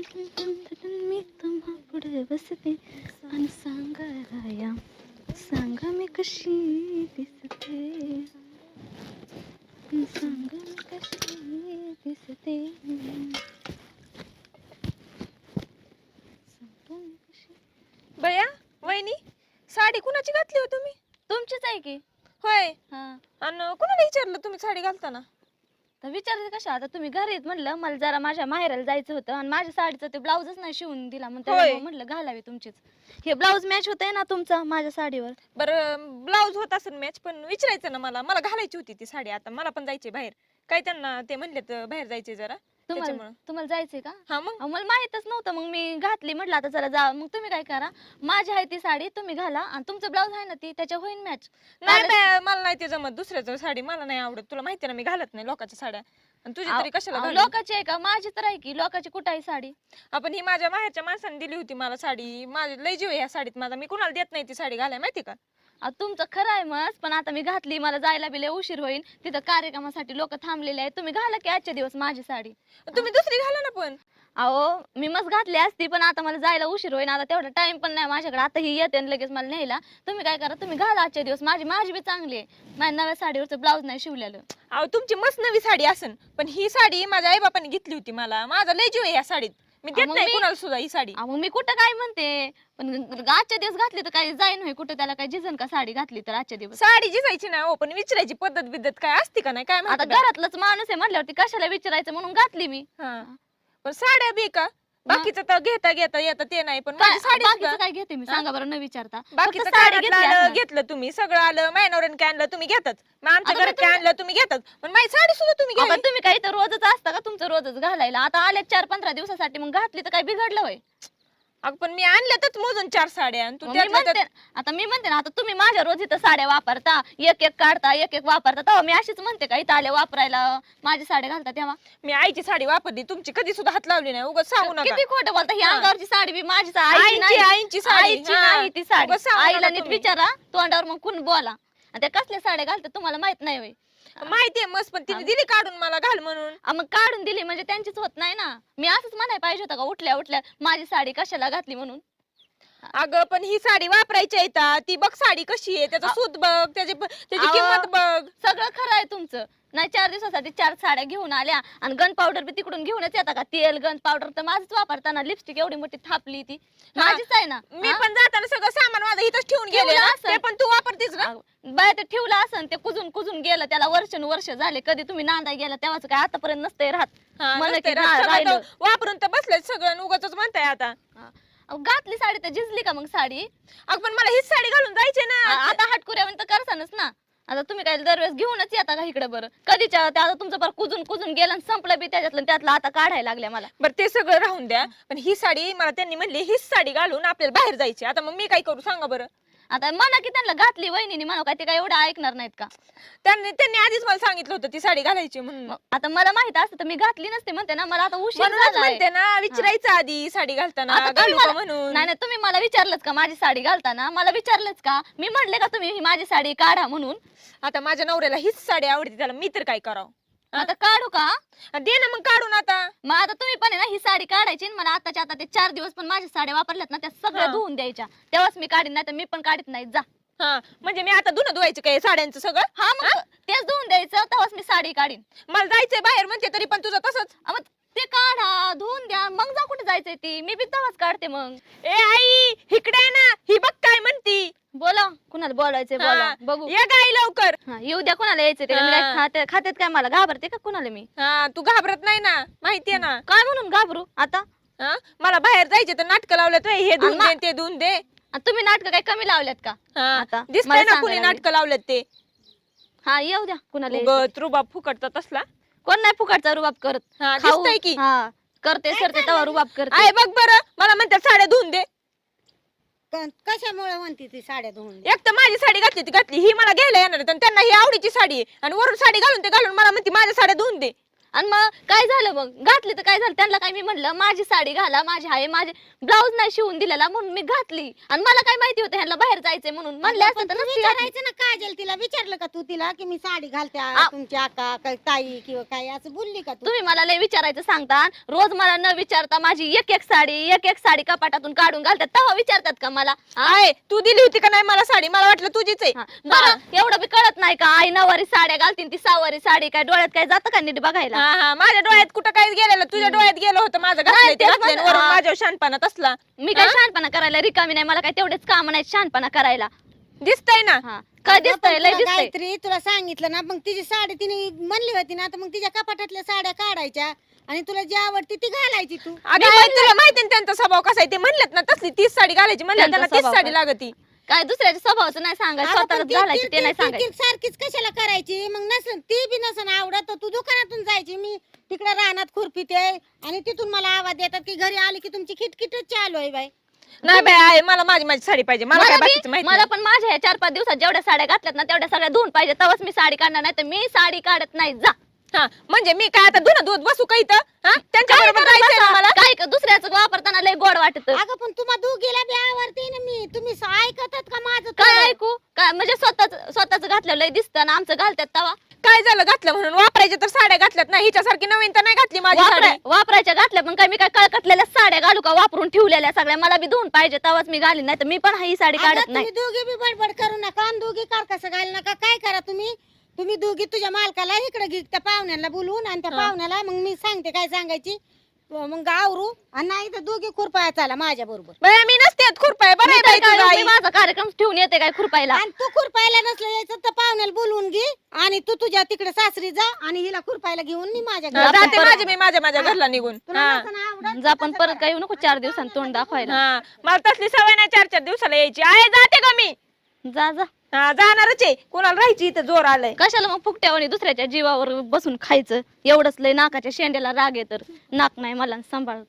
मी तुम्हा पुढे बसते आणि सांगा या सांगा मी कशी दिसते सांगा मी कशी दिसते बया वहिनी साडी कुणाची घातली हो तुम्ही? तुमचीच आहे की? होय. हा. आणि कुणाला विचारलं तुम्ही साडी घालताना? तर विचारते कशा आता तुम्ही घरी आहेत म्हणलं मला जरा माझ्या माहेराला जायचं होतं आणि माझ्या साडीचं ते ब्लाऊजच नाही शिवून दिला मग होय. म्हणलं घालावी तुमचीच. हे ब्लाऊज मॅच होतंय ना तुमचा माझ्या साडीवर? बरं ब्लाऊज होत असेल मॅच पण विचारायचं ना मला. मला घालायची होती ती साडी. आता मला पण जायचे बाहेर. काय त्यांना ते म्हणले तर बाहेर जायचे जरा. तुम्हाला त्याच्यामुळं. तुम्हाला जायचंय का? हा मग. अहो, मला माहितच नव्हतं. मग मी घातली म्हटलं आता चला जा. मग तुम्ही काय करा? माझी आहे ती साडी तुम्ही घाला. आणि तुमचं ब्लाऊज आहे ना ती त्याच्या होईल मॅच नाही मला- बाया, मला नाही ते जमत. दुसऱ्याचं साडी मला नाही आवडत. तुला माहिती ना मी घालत नाही लोकांच्या साड्या. आणि तुझी तरी कशाला घालू? लोकांची आहे का? माझी तर आहे की लोकांची कुठं आहे साडी. आपण ही माझ्या माहेरच्या माणसाने दिली होती मला साडी. माझी लय जीव आहे ह्या साडीत. माझा मी कुणाला देत नाही ती साडी घालाय माहिती का? अहो, तुमचं खरं आहे मस्त पण आता मी घातली मला जायला बी लय उशीर होईल तिथं कार्यक्रमासाठी लोक थांबलेले आहेत. तुम्ही घाला की आजच्या दिवस माझी साडी. तुम्ही दुसरी घाला ना पण. अहो मी मस्त घातली असती पण आता मला जायला उशीर होईल आता तेवढा टाइम पण नाही माझ्याकडे. आता ही येते आणि लगेच मला न्यायला. तुम्ही काय करा तुम्ही घाला आजच्या दिवस. माझी माझी बी चांगली आहे. माझ्या नव्या साडीवरचं ब्लाऊज नाही शिवलेलं. अहो तुमची मस्त नवी साडी असन पण ही साडी माझ्या आई बापाने घेतली होती मला. माझा लय जीव आहे या साडीत. मी देत मग नाही मी- कुणाला सुद्धा ही साडी. मग मी कुठं काय म्हणते? पण आजच्या दिवस घातली तर काही जाईन होय कुठं? त्याला काय जिजन का साडी घातली तर आजच्या दिवस? साडी जिजायची ना हो पण विचारायची पद्धत बिद्धत काय असते का नाही? काय आता माहिती बाई. घरातलंच माणूस आहे म्हटल्यावरती कशाला विचारायचं म्हणून घातली मी. हा. पण साड्या बी का? बाकीचं तर घेता घेता येतं ते नाही पण काय माझी साडी बाकीचं सुद्धा काय घेते मी? सांगा बरं न विचारता. बाकीचं साडी कानातलं घेतली आलं असणार. घेतलं तुम्ही. सगळं आलं मायनवऱ्याने काय आणलं तुम्ही घेतात. मग आमच्या आता घरात तुम्ही- काय आणलं तुम्ही घेतात. पण माझी साडी सुद्धा तुम्ही पण तुम्ही काही तर रोजच असता का तुमचं रोजच घालायला? आता आले चार पंधरा दिवसासाठी मग घातली तर काय बिघडलं होय? अगं पण मी आणल्यातच मोजून चार साड्या आणि तू मग मी त्यातल्या म्हणते त्यात- आता मी म्हणते ना आता तुम्ही माझ्या रोज इथं साड्या वापरता एक एक काढता एक एक वापरता तेव्हा मी अशीच म्हणते का इथं आले वापरायला माझी साड्या घालता तेव्हा मी आईची साडी वापरली तुमची कधी सुद्धा हात लावली नाही उगाच सांगू नका किती खोटं बोलता ही हा. अंगावरची साडी बी माझीच आहे. आईची आईची साडी आईची हा. नाही ती साडी उगाच सांगू आईला नीट तुम्ही. विचारा तोंडावर मग कुण बोला आणि त्या कसल्या साड्या घालतात तुम्हाला माहीत नाही होय माहितीये मस्त पण तिने दिली काढून मला घाल म्हणून. आ, मग काढून दिली म्हणजे त्यांचीच होत नाही ना. मी असंच म्हणाय पाहिजे होतं का उठल्या उठल्या माझी साडी कशाला घातली म्हणून? अगं पण ही साडी वापरायची येतात ती. बघ साडी कशी आहे त्याचं सूत बघ त्याची प- त्याची अहो. किंमत बघ. सगळं खरं आहे तुमचं. नाही चार दिवसासाठी चार साड्या घेऊन आल्या आणि गन पावडर बी तिकडून घेऊनच येता का? तेल गन पावडर तर माझंच वापरताना लिपस्टिक एवढी मोठी थापली ती. माझीच आहे ना. मी हा? पण जाताना सगळं सामान माझं इथंच ठेवून गेले ठेवलं ना, असेल. ते पण तू वापरतीस ना. बाय ते ठेवलं असं ते कुजून कुजून गेलं त्याला वर्ष झाले. कधी तुम्ही नांदा गेला तेव्हाच काय आतापर्यंत नसतंय राहत. हा, मला नसते की राहत. रा- सगळं राहिलं. तर वापरून तर बसले सगळं उगाच म्हणताय आता. अहो, घातली साडी तर झिजली का मग साडी? अगं पण मला हीच साडी घालून जायचे आ- ना आता हटकुऱ्या तर करसानच ना. आता तुम्ही काय दरवेळेस घेऊनच येता का इकडे बरं? कधीच्या ते आता तुमचं पर कुजून कुजून गेलं आणि संपलं बी त्याच्यातलं आणि त्यातलं आता काढायला लागल्या मला. बरं ते सगळं राहून द्या. पण ही साडी मला त्यांनी म्हणली हीच साडी घालून आपल्याला बाहेर जायची. आता मग मी काय करू सांगा बरं? आता म्हणा की त्यांना घातली वहिनी म्हणा काय ते काय एवढं ऐकणार नाहीत का? त्यांनी त्यांनी आधीच मला सांगितलं होतं ती साडी घालायची म्हणून. मग आता मला माहीत असतं तर मी घातली नसते म्हणते ना मला आता उशीर म्हणूनच झालाय. म्हणते ना विचारायचं आधी साडी घालताना आता तुम्ही घालू का मला- म्हणून? नाही नाही तुम्ही मला विचारलंच का माझी साडी घालताना? मला विचारलंच का? मी म्हणले का तुम्ही ही माझी साडी काढा म्हणून? आता माझ्या नवऱ्याला हीच साडी आवडते त्याला मी तर काय करावं? आता काढू का? दे ना मग काढून आता. मग आता तुम्ही पण आहे ना ही साडी काढायची आणि मला आताच्या आता ते चार दिवस पण माझ्या साड्या वापरल्यात ना त्या सगळ्या हा. धुवून द्यायच्या. तेव्हाच मी काढीन नाही तर मी पण काढत नाही. जा. हा म्हणजे मी आता धुणं धुवायचं काय साड्यांचं सगळं? हा मग तेच धुवून द्यायचं तेव्हाच मी साडी काढीन. मला जायचंय बाहेर म्हणते तरी पण तुझं तसंच. अ मग ते काढा धुवून द्या. मग जा कुठे जायचंय ती? मी बी तेव्हाच काढते मग. ए आई इकडे आहे ना. ही बघ काय म्हणती. बोला. कुणाला बोलायचंय बोला. हा, बघू. ये गाई लवकर. हा, येऊ द्या. कुणाला यायचं ते मी काय हा. खाते- खात्यात काय मला? घाबरते का कुणाला मी? हा तू घाबरत नाही ना. माहितीये ना. काय म्हणून घाबरू? आता? हा? मला बाहेर जायचे तर नाटकं लावलं तर हे धुवून दे ते धुवून दे. तुम्ही नाटक काय कमी लावल्यात का? आता दिसतंय मला ना कुणी नाटकं लावलं ते. हा येऊ द्या. कुणाला रुबाब फुकटचा तसला. कोण नाही फुकाटचा रुबाब करत? हा खाऊ- दिसतंय की. हा. करते सरते तेव्हा रुबाब करते. आहे बघ बरं. मला म्हणतात साड्या धुवून दे. कशामुळे म्हणते ती साड्या धुवून एक तर माझी साडी घातली ती घातली. ही मला घ्यायला येणार आहेत आणि त्यांना ही आवडीची साडी आहे. आणि वरून साडी घालून ते घालून मला म्हणते माझ्या साड्या धुवून दे. आणि मग काय झालं मग? घातली तर काय झालं? त्यांना काय मी म्हणलं माझी साडी घाला माझी आहे माझे ब्लाऊज नाही शिवून दिलेला म्हणून मी घातली. आणि मला काय माहिती होतं ह्यांना बाहेर जायचंय म्हणून. म्हणले असतं तर तू नसती घातली. विचारायचं ना काजल तिला. विचारलं का तू तिला की मी साडी घालते आ, तुमची आका काय ताई किंवा काय असं बोलली का तू? तुम्ही मला लय विचारायचं सांगता. रोज मला न विचारता माझी एक एक साडी एक एक साडी कपाटातून काढून घालतात. तेव्हा विचारतात का मला? हा? आहे तू दिली होती का नाही मला साडी? मला वाटलं तुझीच आहे. हा. बरं एवढं बी कळत नाही का? आई नवारी साड्या घालतीन ती सहावारी साडी काय डोळ्यात काय जातं का नीट बघायला? हा हा. माझ्या डोळ्यात कुठं काय गेलेलं? तुझ्या डोळ्यात गेलं होतं माझं घातलंय ते तेच घातलंय म्हणलं. वरून हा. माझ्या शानपणात असला मी काय शहाणपणा करायला रिकामी नाही. मला काय तेवढेच काम नाही शहाणपणा करायला. दिसतंय ना? हा. काय अगं, दिसतंय? पण लय तुला दिसतंय. गायत्री तुला सांगितलं ना मग तिची साडी तिने म्हणली होती ना तर मग तिच्या कपाटातल्या साड्या काढायच्या आणि तुला जी आवडती ती घालायची तू. अगं तुला माहिती ना त्यांचा स्वभाव कसा आहे? ते म्हणलेत ना तसली तीस साडी घालायची म्हणलं त्यांचा त्यांना तीस स्वभाव साडी काय? लागती. काय दुसऱ्याच्या स्वभावाचं नाही सांगायचं अगं, पण स्वतःच ती घालायची ते किरकिर- नाही सांगायचं. सारखीच कशाला करायची? मग नसन ती बी नसन आवडत तर तू दुकानातून जायची. मी तिकडे रानात खुरपीते आणि तिथून मला आवाज देतात की घरी आली की तुमची खिटखिटच चालू आहे बाई. नाही बाई आहे मला माझी माझी साडी पाहिजे. मला काय मला बी- बाकीचं माहिती मला नाही. पण माझ्या या चार पाच दिवसात जेवढ्या साड्या घातल्यात ना तेवढ्या सगळ्या धुवून पाहिजे. तेव्हाच मी साडी काढणार नाही तर मी साडी काढत नाही. जा. हा म्हणजे मी काय आता धुणं दूध बसू का इथं? हा? त्यांच्या काय बरोबर करत जायचंय ना बसा? मला? काय क- दुसऱ्याचं वापरताना लय गोड वाटत. अगं पण तुम्हा दोघीला बी आवडते ना मी. तुम्ही स- ऐकतात का माझं काय थोडं? ऐकू? काय म्हणजे स्वतःच स्वतःच घातलं लय दिसतं ना आमचं घालतात तवा? काय झालं घातलं म्हणून? वापरायचे तर साड्या घातल्यात ना. हिच्यासारखी नवीन तर नाही घातली माझी साडी. वापराय- वापरायच्या घातल्या पण काय मी काय कळकटलेल्या साड्या घालू का? वापरून ठेवलेल्या सगळ्या. मला बी धुवून पाहिजे तेव्हाच मी घालीन. नाही तर मी पण ही साडी अगं, काढत नाही. तुम्ही दोघी बी बडबड करू नका आणि दोघी कसं घाल नका. काय करा तुम्ही? तुम्ही दोघी तुझ्या मालकाला इकडे घे त्या पाहुण्याला बोलवून आणि त्या. पाहुण्याला मग मी सांगते काय सांगायची. मग आवरू आणि नाही तर दोघी खुरपाया चाला माझ्या बरोबर. मी नसते येत खुरपाय. बरं आहे बाई आई. माझा कार्यक्रम ठेवून येते काय खुरपायला? आणि तू खुरपायला नसलं यायचं तर पाहुण्याला बोलवून घे आणि तू तुझ्या तिकडे सासरी जा आणि हिला खुरपायला घेऊन मी माझ्या घरी. जाते. माझी मी माझ्या माझ्या घरला निघून. तुला हा. नसेल आवडत, जा तू पण तसं परत. काय येऊ नको चार दिवसांनी तोंड दाखवायला. हा. मला तसली सवय नाही चार चार दिवसाला यायची. आहे जाते का मी. जा जा. हा जाणारच आहे. कोणाला राहायची इथं जोर आलाय. कशाला मग फुकट्यावर दुसऱ्याच्या जीवावर बसून खायचं? एवढंच लय नाकाच्या शेंड्याला राग आहे तर. नाक नाही मला सांभाळ.